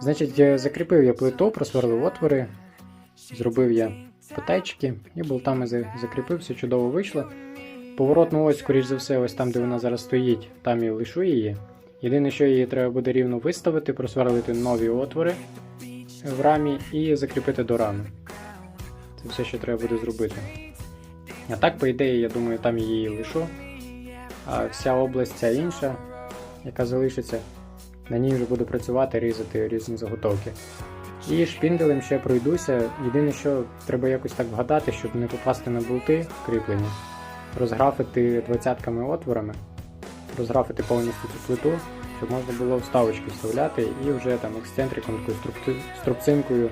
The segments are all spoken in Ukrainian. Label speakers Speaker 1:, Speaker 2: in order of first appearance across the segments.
Speaker 1: Значить, закріпив я плиту, просверлив отвори, зробив я потайчики і болтами за- закріпив, все чудово вийшло. Поворотну ось, скоріш за все, ось там, де вона зараз стоїть, там і лишу її. Єдине, що її треба буде рівно виставити, просверлити нові отвори в рамі і закріпити до рами. Це все, що треба буде зробити. А так, по ідеї, я думаю, там її лишу. А вся область ця інша, яка залишиться, на ній вже буду працювати, різати різні заготовки. І шпінделем ще пройдуся. Єдине, що треба якось так вгадати, щоб не попасти на болти кріплення, розграфити двадцятками отворами, розграфити повністю цю плиту, щоб можна було вставочки вставляти і вже там ексцентриком, такою струбцинкою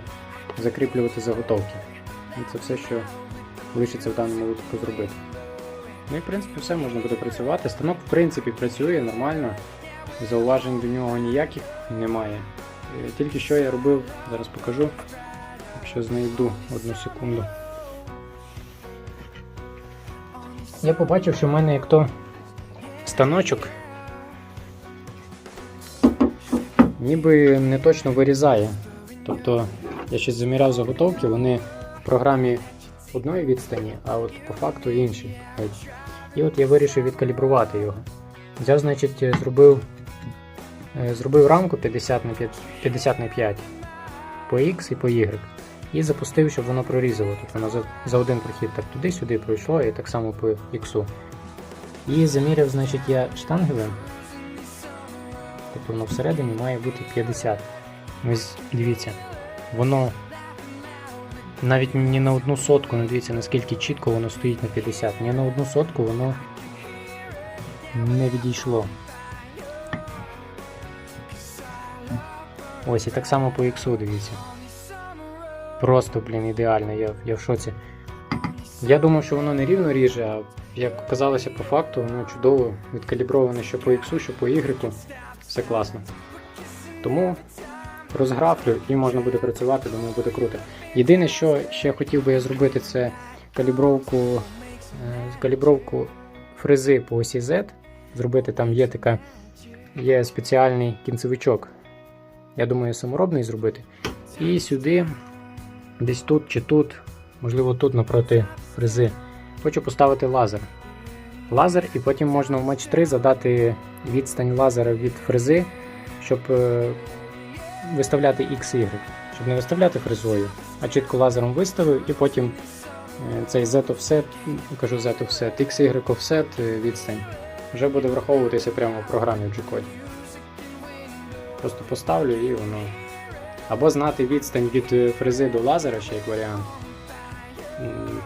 Speaker 1: закріплювати заготовки. І це все, що лишиться в даному випадку зробити. Ну і в принципі все можна буде працювати. Станок в принципі працює нормально, зауважень до нього ніяких немає. Е, Тільки що я робив, зараз покажу, якщо знайду одну секунду. Я побачив, що в мене як то станочок ніби не точно вирізає. Тобто я щось заміряв заготовки, вони в програмі одної відстані, а от по факту інші. І от я вирішив відкалібрувати його. Взяв, значить, зробив, е, зробив рамку 50 на 5, 50 на 5 по X і по Y. І запустив, щоб воно прорізало. Тобто воно за, за один прохід так туди-сюди пройшло, і так само по X. І заміряв, значить, я штангелем. Тобто воно всередині має бути 50. Ось дивіться, воно навіть ні на одну сотку, не дивіться, наскільки чітко воно стоїть на 50. Ні на одну сотку воно не відійшло. Ось, і так само по іксу, дивіться. Просто, блін, ідеально, я, я в шоці. Я думав, що воно не рівно ріже, а як оказалося по факту, воно чудово відкаліброване що по іксу, що по Y. Все класно. Тому розграфлю і можна буде працювати, думаю, буде круто. Єдине, що ще хотів би я зробити, це калібровку, е, калібровку фрези по осі Z. Зробити там є така, є спеціальний кінцевичок. Я думаю, саморобний зробити. І сюди, десь тут чи тут, можливо, тут напроти фрези, хочу поставити лазер. Лазер, і потім можна в матч 3 задати відстань лазера від фрези, щоб е, виставляти X, Y, щоб не виставляти фрезою, а чітко лазером виставив і потім е, цей Z offset, кажу Z offset, X, Y offset відстань вже буде враховуватися прямо в програмі в G-Code. Просто поставлю і воно. Або знати відстань від е, фрези до лазера ще як варіант.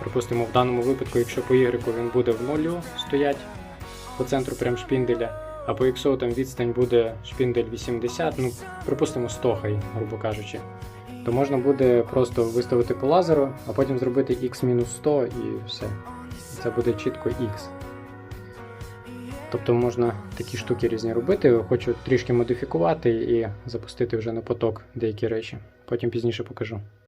Speaker 1: Припустимо, в даному випадку, якщо по Y він буде в нулю стоять по центру прям шпінделя, а по X там відстань буде шпіндель 80, ну, припустимо 100 хай, грубо кажучи, то можна буде просто виставити по лазеру, а потім зробити X-100 і все. Це буде чітко X. Тобто можна такі штуки різні робити. Хочу трішки модифікувати і запустити вже на поток деякі речі. Потім пізніше покажу.